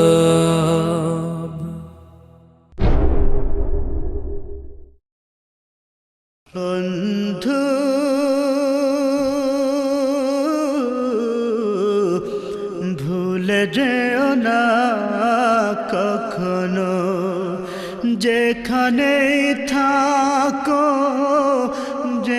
কালরাব বন্ধু ভুলে যেও না কখনো যেখানে থাকো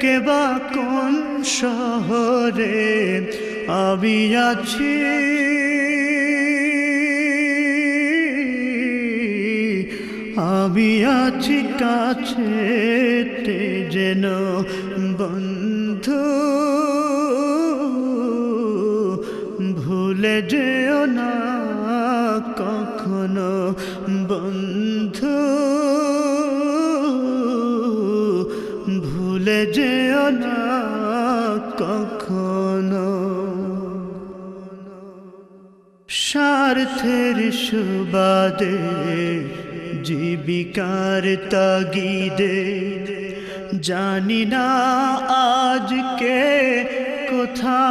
কেবা কোন শহরে আমি আছি? আমি আছি কাছে যেন বন্ধু। ভুলে যেও না কখনো বন্ধু। ভুলে যেও না কখনো। স্বার্থের সুবাদে, জীবিকার তাগিদে, জানি না আজকে কোথা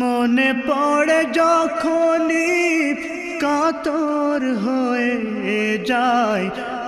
মনে পড়ে যখনই কাতর হয়ে যায়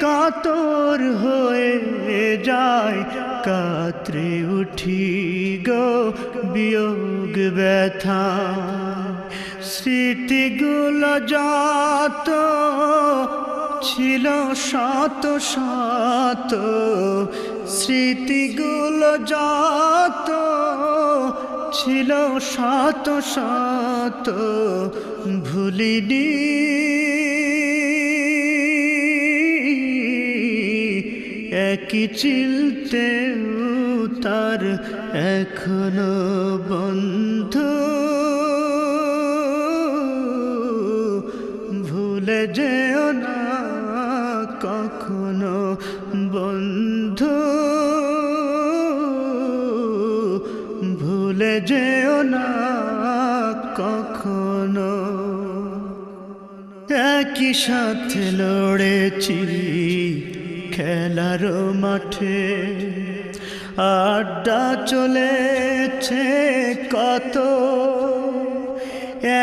কাতর হয়ে যায়, কাতরে উঠি গো বিয়োগ ব্যথা। স্মৃতিগুলো যত ছিল, শত শত। স্মৃতিগুলো যত ছিল, শত শত। ভুলিনি একই চিলতে তার এখনও বন্ধু? ভুলে যেও না কখনো বন্ধু। ভুলে যেও না কখনো। একই সাথে লড়েছি। খেলার মাঠে আড্ডা চলেছে কত।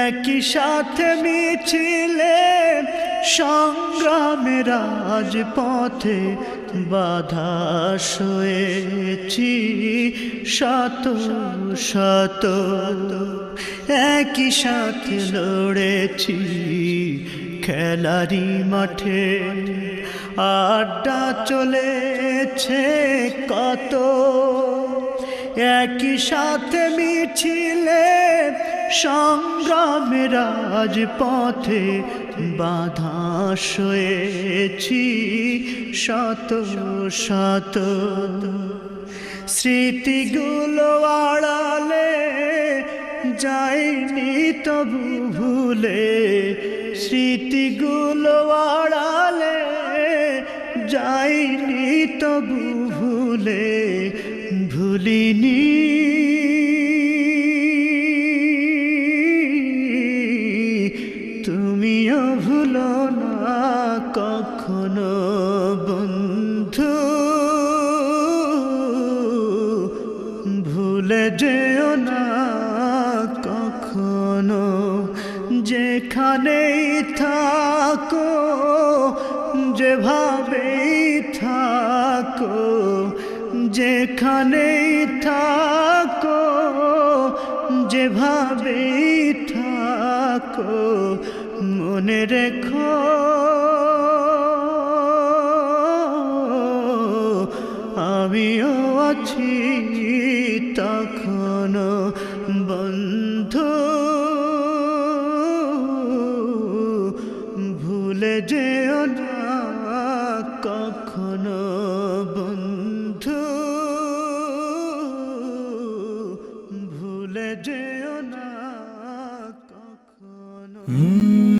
একই সাথে মিছিলে সংগ্রামের রাজপথে বাধা সয়েছি শত শত। একই সাথে লড়েছি খেলারি মাঠে আড্ডা চলেছে কত। একই সাথে মিছিলে সংগ্রামের রাজপথে বাধা শয়েছি শত শত। স্মৃতিগুলো আড়ালে যাইনি তবু ভুলে, স্মৃতিগুলো আড়ালে যাইনি তবু ভুলে, ভুলিনি। তুমিও ভুলো না কখনো, বন্ধু। ভুলে যেও যেখানেই থাকো যেভাবেই থাকো মনে রেখো। আমিও আছি তখনো বন্ধু। ভুলে যেও ভুলে যেও না কখনো